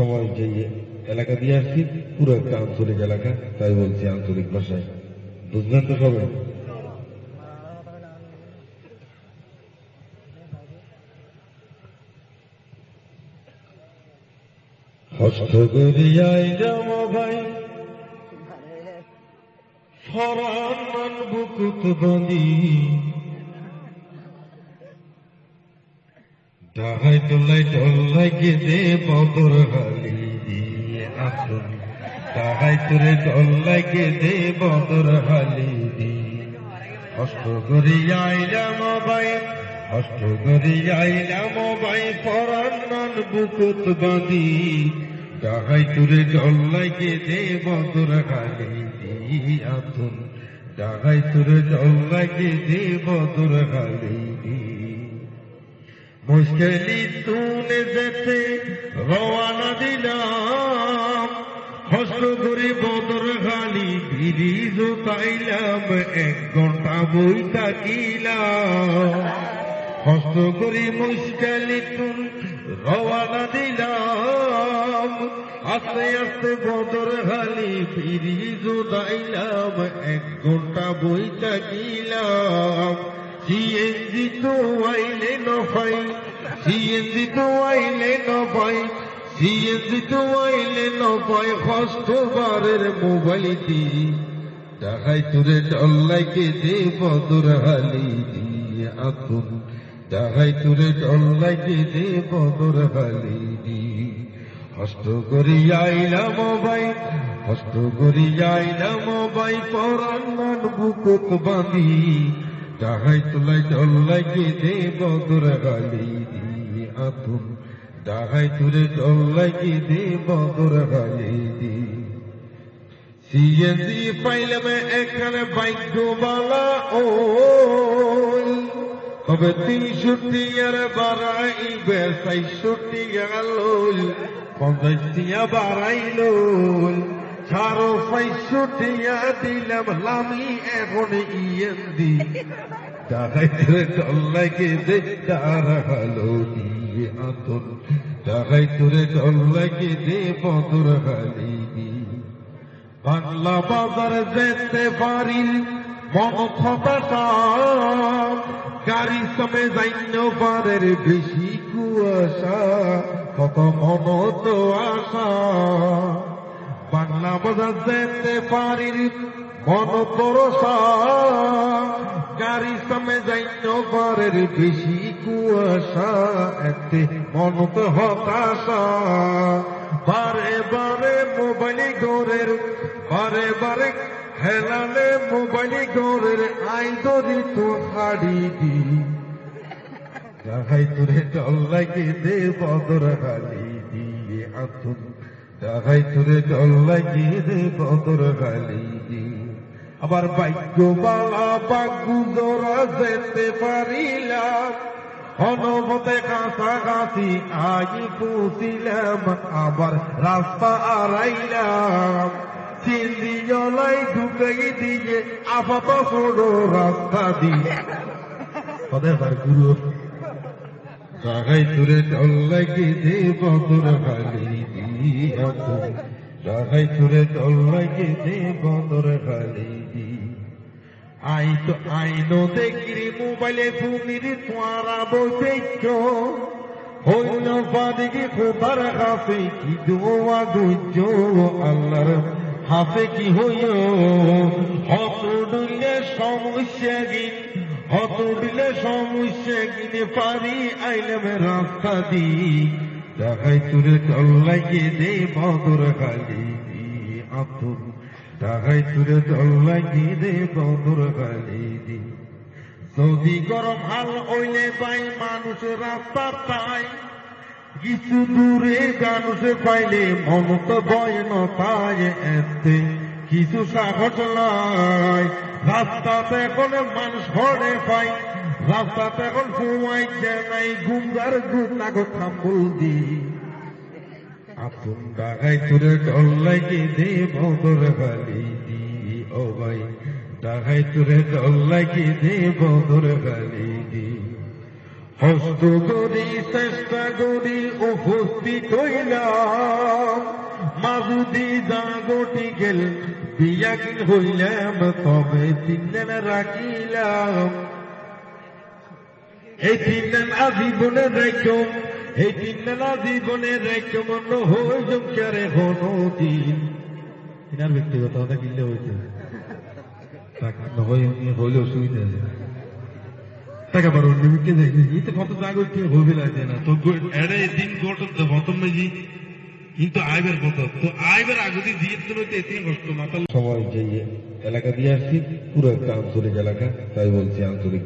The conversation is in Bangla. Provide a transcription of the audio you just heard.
সময় যে এলাকা দিয়ে আসছি, পুরো একটা আঞ্চলিক এলাকা, তাই বলছি আঞ্চলিক ভাষায়। বুঝবেন তো সবাই? হস্ত করিয়াই যাম ভাই। ফরান বুকুত বনি ডাহাই তোলাই ডল্লাই দে বদর হালি দিয়ে আসুন। ডাহাই তোরে ডল্লাই দে বদর হালি দিয়ে। হস্ত করিয়াই যাম ভাই হস্ত করিয়াই যাম ভাই ফরান বুকুত বাঁধি। ডাহাই তোরে ডল্লাই দে বদর হালি দিয়ে আসুন। ডাহাই তোরে ডল্লাই দে বদর হালি মুশকিলি তুলে যেতে রওয়ানা দিলাম। হস্ত করে বদর গালি ব্রিজ পাইলাম এক ঘণ্টা বই থাকিলাম। হস্ত করে মুশকিলি তুন রওয়ানা দিলাম। আস্তে আস্তে বদর গালি ব্রিজ দাইলাম এক ঘণ্টা বই থাকিলাম। সিএনজি তো আইলে নফাই সিএনজি তো আইলে নফাই সিএনজি তো আইলে নফাই হস্তবারের মোবাইল দি দেখাই তোরে ডল্লাইকে দে বদর হালি দিয়ে আতুন দেখাই তোরে ডল্লাইকে দে বদর হালি দি হস্ত করি আইলাম ভাই হস্ত করি আইলাম ভাই পরান্নান বুকুত বাঁধি ডাহাই তোলাই ডল্লাই দে বদর গালি দি আতুন। ডাহাই তুরে ডল্লাই দে বদর গালি দি সিএনজি পাইলাম এখানে ভাগ্যবালা ও তবে তিনষট্টি আর বাড়াইবে চাইষট্টি গেল পঞ্চাশ টিয়া বাড়াইল। সারো পঁয়ষট্টিয়া দিলাম লামি এখন ইয়েন্দি ডাকাইতে ডল্লাকে দে তারা হালো দিয়ে আতর ডাকাইতে ডল্লাকে দে বদর হালি বাংলা বাজার যেতে পারি খতাটা গাড়ি সমে যাইন পারের বেশি কুয়াশা কত মন তো আশা বাংলা বাজার যেতে পারি। মন পরশা গাড়ি সমে যাইন পারের বেশি কুয়াশা। এতে মন তো হতাশা। বারে বারে মোবাইল গোরের বারে বারে হেলালে মোবাইল গোরের আই দরি তো হাড়ি দি। দেখাই তোরে ডল লাগে দে বদর হালি দিয়ে আতুন দেখাই তোরে ডল লাগে দে বদর দি। আবার বালা বাগু জোরা যেতে পারিলাম অনবতে কাছাকাছি আজ পৌঁছিলাম আবার রাস্তা আড়াইলাম। চিন্দি জলাই ঢুকে দিয়ে আপাত ছোড়ো রাস্তা দিয়ে। গুরু জাগাই তুরে চল্লাকি দে বদর খালি দিয়া জাগাই তুরে চল্লাকি দে বদর খালি দি। আই তো আইনো দেখিরি মোবাইলে তুমির তোয়ারা বইতেছ হইল পাদিকে খোদার কাছে কি দোয়া দুজ আল্লাহর হাতে কি হইল? হত সমস্যা গিন হত ডুলে সমস্যা গিনে পারি, আইলাম রাস্তা দি দেখাই তুরে চল্লাইকে দে বদর খালি আতুর টাকাই তুলে জল লাগিয়ে দে বদর গালি দি সৌদি গরম হাল ওইলে পাই মানুষ রাস্তা পাই কিছু দূরে মানুষে পাইলে মন তো ভয় নতায় এতে। কিছু সাহস নাই রাস্তাতে এখন মানুষ ভরে পাই, রাস্তাতে এখন সময় নাই গুঙ্গার গুতাগো কথা বলদি আপন ডাকাই লাগি দে বদর গালি দি, ও ভাই। ডাকাই তুরে ডল লাগি দে বদর গালি দি। হস্ত করি চেষ্টা করি উপস্থিত হইলাম। যদি জাগটি গেল, বিয়াকিন হইলাম, তবে তিন দিন রাখিলাম। এই তিন দিন আজীবনে রেখম, এই তিন দিন আজীবনে রেখম, অন্য হই জমকারে হনো দিন এনার ব্যক্তিগত কথা কিনলে হইতে। হইলে অসুবিধা টাকা পারো নিমিকে দেখবি তো কত জাগো কে হবে লাগে না তো এড়ে দিন গোটন তো প্রথম মেজি কিন্তু আইবের কত তো আইবের আগুদি দিয়ে তো এতে কষ্ট মাতাল সবাই যে এলাকা দিয়ে আসছি পুরো একটা আঞ্চলিক এলাকা তাই বলছি আঞ্চলিক